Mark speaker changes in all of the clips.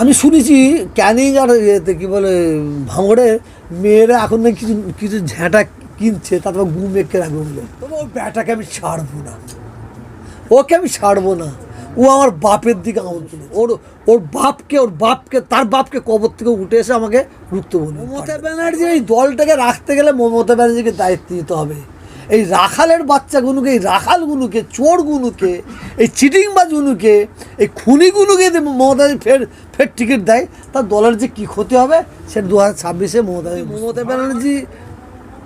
Speaker 1: আমি শুনেছি ক্যানিং আর ইয়েতে কী বলে ভাঙড়ে মেয়েরা এখন নাকি কিছু কিছু ঝ্যাঁটা কিনছে তারপর গু মেঘকে রাখবে বলে। তবে ওই ব্যাটাকে আমি ছাড়বো না। ওকে আমি ছাড়বো না। ও আমার বাপের দিকে তুলে ওর ওর বাপকে ওর বাপকে তার বাপকে কবর থেকে উঠে এসে আমাকে রুখতে বলবে। মমতা ব্যানার্জি এই দলটাকে রাখতে গেলে মমতা ব্যানার্জিকে দায়িত্ব দিতে হবে। এই রাখালের বাচ্চাগুলোকে এই রাখালগুলোকে চোরগুলোকে এই চিটিংবাজগুলোকে এই খুনিগুলোকে যদি মমতা ফের ফের টিকিট দেয় তার দলের যে কী ক্ষতি হবে সেটা দু হাজার ছাব্বিশে মমতা মমতা ব্যানার্জি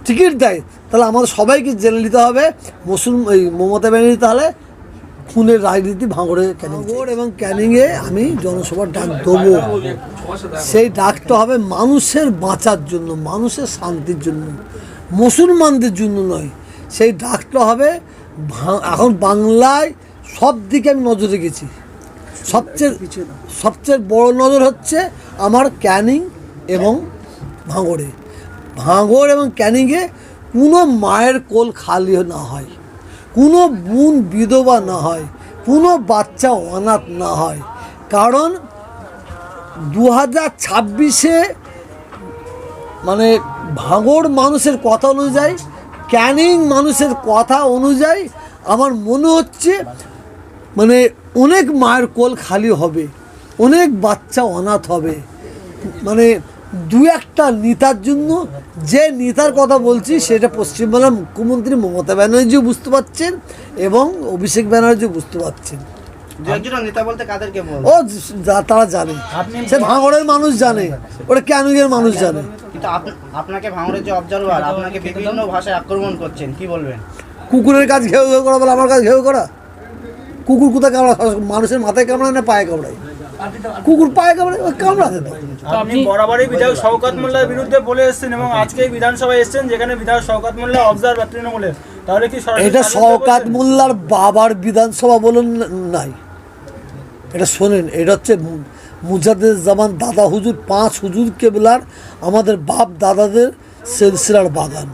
Speaker 1: টিকিট দেয়। তাহলে আমাদের সবাইকে জেলে নিতে হবে মুসলিম এই মমতা ব্যানার্জি তাহলে খুনের রাজনীতি ভাঙড়ে ক্যানিং ভাঙড় এবং ক্যানিংয়ে আমি জনসভার ডাক দেবো। সেই ডাকটা হবে মানুষের বাঁচার জন্য মানুষের শান্তির জন্য মুসলমানদের জন্য নয় সেই ডাকটা হবে ভা- এখন বাংলায় সব দিকে আমি নজর রেখেছি। সবচেয়ে সবচেয়ে বড় নজর হচ্ছে আমার ক্যানিং এবং ভাঙড়ে। ভাঙড় এবং ক্যানিংয়ে কোনো মায়ের কোল খালি না হয় কোনো বোন বিধবা না হয় কোনো বাচ্চা অনাথ না হয়। কারণ দু হাজার ছাব্বিশে মানে ভাঙড় মানুষের কথা অনুযায়ী ক্যানিং মানুষের কথা অনুযায়ী আমার মনে হচ্ছে মানে অনেক মায়ের কোল খালি হবে অনেক বাচ্চা অনাথ হবে। মানে দু একটা নেতার জন্য যে নেতার কথা বলছি সেটা পশ্চিমবাংলার মুখ্যমন্ত্রী মমতা ব্যানার্জিও বুঝতে পারছেন এবং অভিষেক ব্যানার্জিও বুঝতে পারছেন।
Speaker 2: দু একজন নেতা বলতে কাদেরকে বল
Speaker 1: ও তারা জানে। সে ভাঙড়ের মানুষ জানে ওটা ক্যানুগের মানুষ জানে।
Speaker 2: কিন্তু আপনাকে ভাঙড়ের যে অবজারভার আপনাকে বিভিন্ন ভাষায় আক্রমণ করছেন কি বলবেন?
Speaker 1: কুকুরের কাজ ঘেউ ঘেউ করা বলে আমার কাজ ঘেউ করা? কুকুর কোথায় কামড়া মানুষের মাথায় কামড়ায় না পায়ে কামড়ায়? কুকুর পায়ে কামড়ায় কামড়াতে দাও।
Speaker 3: আপনি বরাবরই বিধায়ক শওকাত মোল্লার বিরুদ্ধে বলে এসেছেন এবং আজকে বিধানসভায় এসেছেন যেখানে বিধায়ক শওকাত মোল্লা অবজারভার তৃণমূলের তাহলে কি
Speaker 1: এটা শওকাত মোল্লার বাবার বিধানসভা বলুন নাই। এটা শোনেন এটা হচ্ছে মু- মুজাদ্দেদ জামান দাদা হুজুর পাঁচ হুজুর কেবলার আমাদের বাপ দাদাদের সেলসিলার বাগান।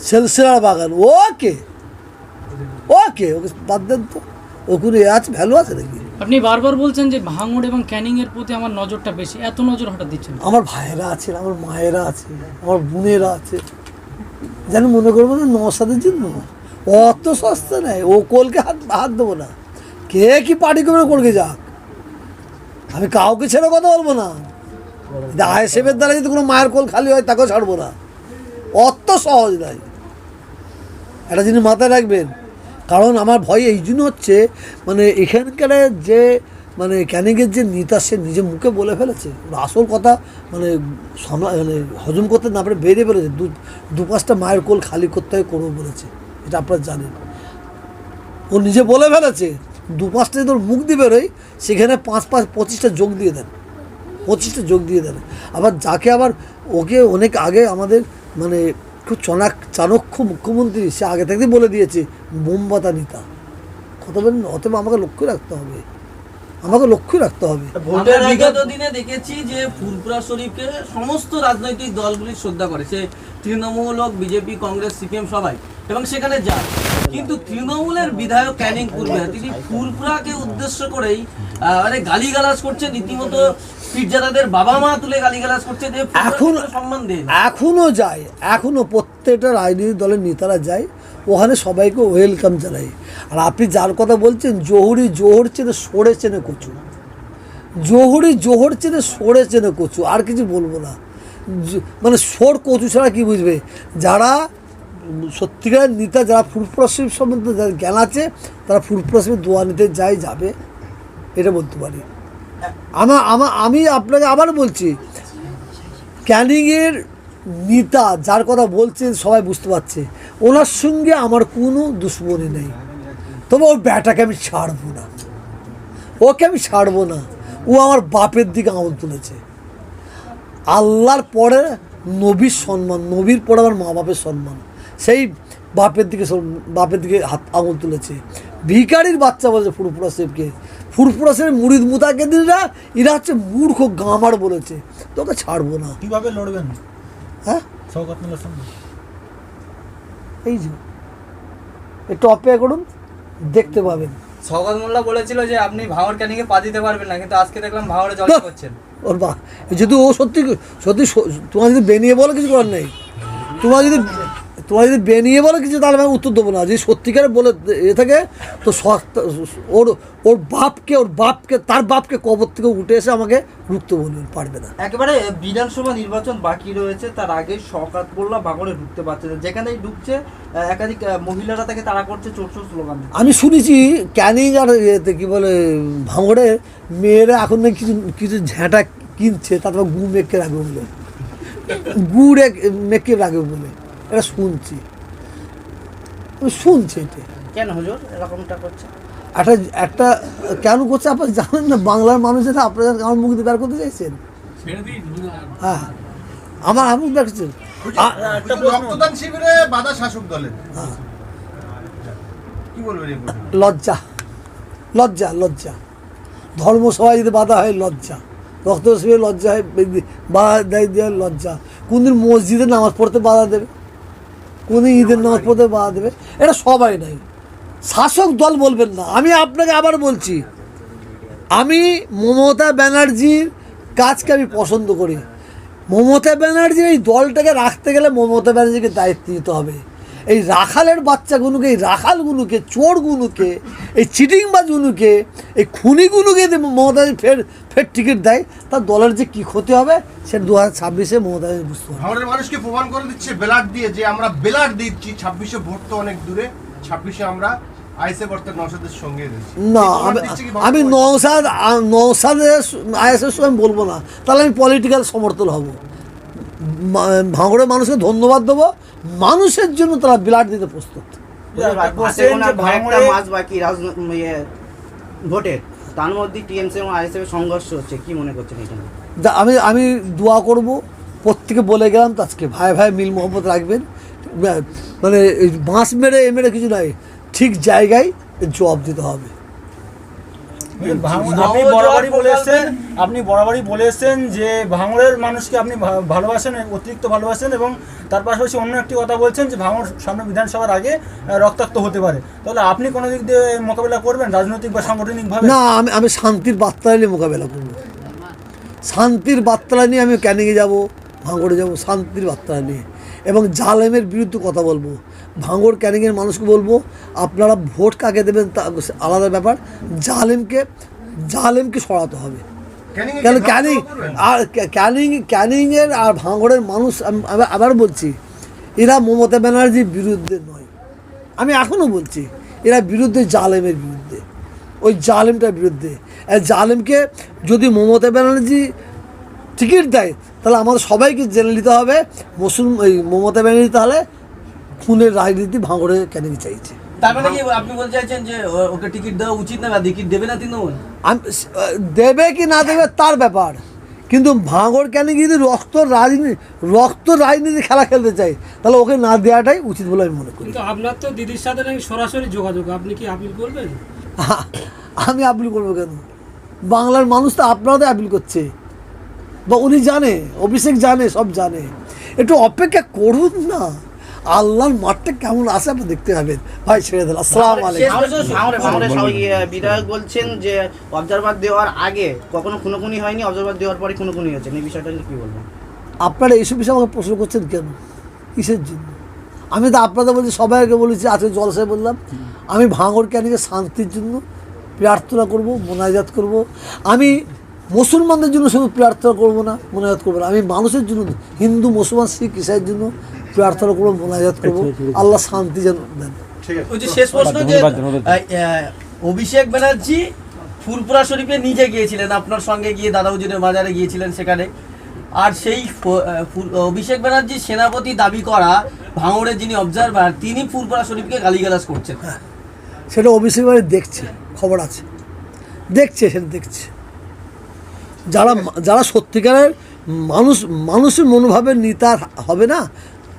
Speaker 1: সেলসিলার বাগান। ওকে ওকে ওকে বাদ দেন তো। ওখানে আছে ভ্যালু আছে নাকি?
Speaker 4: আপনি বারবার বলছেন যে ভাঙড় এবং ক্যানিং এর প্রতি আমার নজরটা বেশি। এত নজর হঠাৎ দিচ্ছেন
Speaker 1: আমার ভাইয়েরা আছে আমার মায়েরা আছে আমার বোনেরা আছে। যেন মনে করব না নসাদের জন্য। অত সস্তা নেই। ও কোলকে হাত হাত দেবো না। কে কি পার্টি করবে করবে যাক? আমি কাউকে ছেড়ে কথা বলব না। আয় আইএসএফের দ্বারা যদি কোনো মায়ের কোল খালি হয়, তাকেও ছাড়বো না। অত সহজ নয়। একটা জিনিস মাথায় রাখবেন। কারণ আমার ভয় এই জন্য হচ্ছে মানে এখানকার যে মানে ক্যানিংয়ের যে নেতা, সে নিজে মুখে বলে ফেলেছে। আসল কথা মানে মানে হজম করতে না পারে, বেরিয়ে ফেলেছে দু দু পাঁচটা মায়ের কোল খালি করতে হয়, করব বলেছে। এটা আপনারা জানেন। ও নিজে বলে ফেলেছে। দু পাঁচটা যদি মুখ দিয়ে বেরোয় সেখানে পাঁচ পাঁচ পঁচিশটা যোগ দিয়ে দেন। পঁচিশটা যোগ দিয়ে দেন। আবার যাকে আবার ওকে অনেক আগে আমাদের মানে খুব চনাক চাণক্য মুখ্যমন্ত্রী সে আগে থেকেই বলে দিয়েছে মোমবাতা নেতা। বলেন অতএব আমাকে লক্ষ্য রাখতে হবে। আমাকে লক্ষ্য রাখতে হবে।
Speaker 5: বিগত দিনে দেখেছি যে ফুরপুরা শরীফকে সমস্ত রাজনৈতিক দলগুলি শ্রদ্ধা করে। সে তৃণমূল হোক বিজেপি কংগ্রেস সিপিএম সবাই এবং সেখানে যায় কিন্তু তৃণমূলের বিধায়ক ক্যানিং পূর্বে তিনি ফুরপুরাকে উদ্দেশ্য করেই মানে গালিগালাজ করছেন রীতিমতো পীরজাদাদের বাবা মা তুলে গালিগালাজ করছে যে
Speaker 1: এখন
Speaker 5: সম্মান দেন
Speaker 1: এখনও যায় এখনও প্রত্যেকটা রাজনৈতিক দলের নেতারা যায় ওখানে সবাইকে ওয়েলকাম জানায়। আর আপনি যার কথা বলছেন জহুরি জোহর চেনে সরে চেনে কচু। জহুরি জোহর চেনে সরে চেনে কচু আর কিছু বলব না। মানে সোর কচু ছাড়া কি বুঝবে? যারা সত্যিকার নেতা যারা ফুরফুরাশিপ সম্বন্ধে যাদের জ্ঞান আছে, তারা ফুরফুরাশিপের দোয়া নিতে যায় যাবে। এটা বলতে পারি। আমা আমা, আমি আপনাকে আবার বলছি, ক্যানিংয়ের নেতা যার কথা বলছেন সবাই বুঝতে পারছে, ওনার সঙ্গে আমার কোনো দুশ্মনী নেই। তবে ওর ব্যাটাকে আমি ছাড়বো না। ওকে আমি ছাড়বো না। ও আমার বাপের দিকে আমল তুলেছে। আল্লাহর পরে নবীর সম্মান, নবীর পরে আমার মা বাপের সম্মান। সেই বাপের দিকে বাপের দিকে হাত আঙুল তুলেছে। ভিকারির বাচ্চা বলেছে ফুরফুরা শেফকে ফুরফুরা শেফ মুড়িদ মুতাকেদিনরা এরা হচ্ছে মূর্খ গামার বলেছে। তোকে ছাড়বো না।
Speaker 3: কীভাবে লড়বেন?
Speaker 1: হ্যাঁ?
Speaker 3: শওকাত মোল্লার সঙ্গে?
Speaker 1: এই যে একটু অপেক্ষা করুন দেখতে পাবেন।
Speaker 6: সৌগত মোল্লা বলেছিল যে আপনি ভাঙড় ক্যানিংয়ে পা দিতে পারবেন না কিন্তু আজকে দেখলাম ভাঙড়ে জল! করছেন
Speaker 1: ওর বা যদি ও সত্যি সত্যি তোমার যদি বেনিয়ে বলে কিছু করার নেই। তোমার যদি তোমার যদি বেনিয়ে বলে কিছু তাহলে আমি উত্তর দেবো না। যদি সত্যিকারে বলে এ থাকে তো ওর ওর বাপকে ওর বাপকে তার বাপকে কবর থেকে উঠে এসে আমাকে রুখতে বলবেন পারবে না।
Speaker 7: একেবারে বিধানসভা নির্বাচন বাকি রয়েছে তার আগে শকাত বললা ভাঙড়ে ঢুকতে পারছে না। যেখানেই ঢুকছে একাধিক মহিলারা তাকে তাড়া করছে চোর চোর স্লোগান
Speaker 1: আমি শুনেছি ক্যানিং আর ইয়েতে কী বলে ভাঙড়ে মেয়েরা এখন নাকি কিছু কিছু ঝ্যাঁটা কিনছে তারপর গু মেখে রাখবে বলে। গুড়ে মেখে রাখবে বলে। এটা শুনছি। আমি শুনছি এটা।
Speaker 2: কেন হুজুর এরকমটা করছে?
Speaker 1: একটা একটা কেন করছে? আপনার জানেন না বাংলার মানুষেরা আপনারা আমার মুখ দিয়ে বের করতে চাইছেন? হ্যাঁ আমার আমার মুখ বের করছেন
Speaker 8: রক্তদান শিবিরে বাধা শাসক দলের। কি বলবেন
Speaker 1: লজ্জা। লজ্জা লজ্জা। ধর্মসভায় যদি বাধা হয় লজ্জা। রক্ত শিবিরে লজ্জা হয় বাধা দেয় দেওয়ার লজ্জা। কোনদিন মসজিদে নামাজ পড়তে বাধা দেবে? কোনদিন ঈদের নামাজ পড়তে বাধা দেবে। এটা সবাই নাই। শাসক দল বলবেন না। আমি আপনাকে আবার বলছি, আমি মমতা ব্যানার্জির কাজকে আমি পছন্দ করি। মমতা ব্যানার্জির এই দলটাকে রাখতে গেলে মমতা ব্যানার্জিকে দায়িত্ব নিতে হবে। এই রাখালের বাচ্চাগুলোকে, এই রাখালগুলোকে, চোরগুলোকে, এই চিটিংবাজগুলোকে, এই খুনিগুলোকে মমতা ফের ফের টিকিট দেয় তার দলের যে কি ক্ষতি হবে সেটা দু হাজার ছাব্বিশে মমতা বুঝতে হবে
Speaker 8: ভাঙড়ের মানুষকে প্রমাণ করে দিচ্ছে বেলাট দিয়ে যে আমরা বেলাট দিচ্ছি ছাব্বিশে ভোট তো অনেক দূরে ছাব্বিশে আমরা সঙ্গে
Speaker 1: না আমি নৌসাদ নৌসাদের আইএসের সময় বলব না। তাহলে আমি পলিটিক্যাল সমর্থন হব। ভাঙড়ের মানুষকে ধন্যবাদ দেবো। মানুষের জন্য তারা বিলাট দিতে প্রস্তুত।
Speaker 2: ইয়ে, ভোটের তার মধ্যে টিএমসি এবং আইএসএফ সংঘর্ষ হচ্ছে, কি মনে করছেন এখানে
Speaker 1: আমি আমি দোয়া করব, প্রত্যেকে বলে গেলাম, আজকে ভাই ভাই মিল মোহাম্মদ রাখবেন। মানে বাঁশ মেরে, এ মেরে কিছু নাই, ঠিক জায়গায় জবাব দিতে হবে।
Speaker 3: আপনি বরাবরই বলে এসছেন আপনি বরাবরই বলে এসছেন যে ভাঙড়ের মানুষকে আপনি ভালোবাসেন অতিরিক্ত ভালোবাসেন এবং তার পাশাপাশি অন্য একটি কথা বলছেন যে ভাঙড় সামনে বিধানসভার আগে রক্তাক্ত হতে পারে। তাহলে আপনি কোনো দিক দিয়ে মোকাবেলা করবেন রাজনৈতিক বা সাংগঠনিকভাবে?
Speaker 1: না আমি আমি শান্তির বার্তা নিয়ে মোকাবেলা করব। শান্তির বার্তা নিয়ে আমি ক্যানিংয়ে যাব? ভাঙড়ে যাব শান্তির বার্তা নিয়ে। এবং জালেমের বিরুদ্ধে কথা বলব। ভাঙড় ক্যানিংয়ের মানুষকে বলব আপনারা ভোট কাকে দেবেন তা আলাদা ব্যাপার। জালেমকে জালেমকে সরাতে হবে। কেন ক্যানিং আর ক্যানিং ক্যানিংয়ের আর ভাঙড়ের মানুষ আবার বলছি এরা মমতা ব্যানার্জির বিরুদ্ধে নয়। আমি এখনও বলছি এরা বিরুদ্ধে জালেমের বিরুদ্ধে। ওই জালেমটার বিরুদ্ধে। জালেমকে যদি মমতা ব্যানার্জি টিকিট দেয় তাহলে আমাদের সবাইকে জেনে নিতে হবে মুসলিম এই মমতা ব্যানার্জি তাহলে খুনের রাজনীতি ভাঙড়ে ক্যানিং চাইছে?
Speaker 5: তার কি আপনি বলতে চাইছেন যে ওকে টিকিট দেওয়া উচিত না টিকিট দেবে না তৃণমূল?
Speaker 1: আমি দেবে কি না দেবে তার ব্যাপার। কিন্তু ভাঙড় কেন যদি রক্ত রাজনীতি রক্ত রাজনীতি খেলা খেলতে চাই তাহলে ওকে না দেওয়াটাই উচিত বলে আমি মনে করি।
Speaker 4: আপনার তো দিদির সাথে নাকি সরাসরি যোগাযোগ আপনি কি আপিল করবেন?
Speaker 1: আমি আপিল করব কেন? বাংলার মানুষ তো আপনারা তো আপিল করছে। বা উনি জানে অভিষেক জানে সব জানে। একটু অপেক্ষা করুন না। আল্লাহর মাঠটা কেমন আছে আপনি দেখতে পাবেন। ভাই ছেড়ে দেন। আসসালাম
Speaker 2: ইয়ে, বিধায়ক বলছেন যে অবজারভার দেওয়ার আগে কখনো কোনো খুনোখুনি হয়নি অবজারভার দেওয়ার পরে কোনো খুনোখুনি হয়েছে। এই বিষয়টা নিয়ে কি বলবেন?
Speaker 1: আপনারা এইসব বিষয়ে আমাকে প্রশ্ন করছেন কেন? কিসের জন্য? আমি তো আপনাদের বলছি সবাইকে বলেছি আজকে জলসায় বললাম। আমি ভাঙড় ক্যানিকে শান্তির জন্য প্রার্থনা করব মোনাজাত করব। আমি মুসলমানদের জন্য শুধু প্রার্থনা করব না মোনাজাত করব না। আমি মানুষের জন্য হিন্দু মুসলমান শিখ ইসাইয়ের জন্য প্রার্থনা করব মোনাজাত করব। আল্লাহ শান্তি যেন দেন।
Speaker 5: ওই যে শেষ প্রশ্ন যে অভিষেক ব্যানার্জি ফুলপুরা শরীফে নিজে গিয়েছিলেন আপনার সঙ্গে গিয়ে দাদা হুজুরের বাজারে গিয়েছিলেন সেখানে। আর সেই ফুল- অভিষেক ব্যানার্জি সেনাপতি দাবি করা ভাঙড়ের যিনি অবজারভার তিনি ফুলপুরা শরীফকে গালিগালাজ করছেন।
Speaker 1: সেটা অভিষেক দেখছে খবর আছে। দেখছে সেটা দেখছে। যারা যারা সত্যিকারের মানুষ মানুষের মনোভাবের নেতা হবে না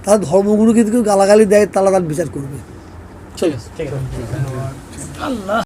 Speaker 1: তারা ধর্মগুরুকে কিন্তু গালাগালি দেয় তারা তার বিচার করবে।
Speaker 5: ঠিক আছে।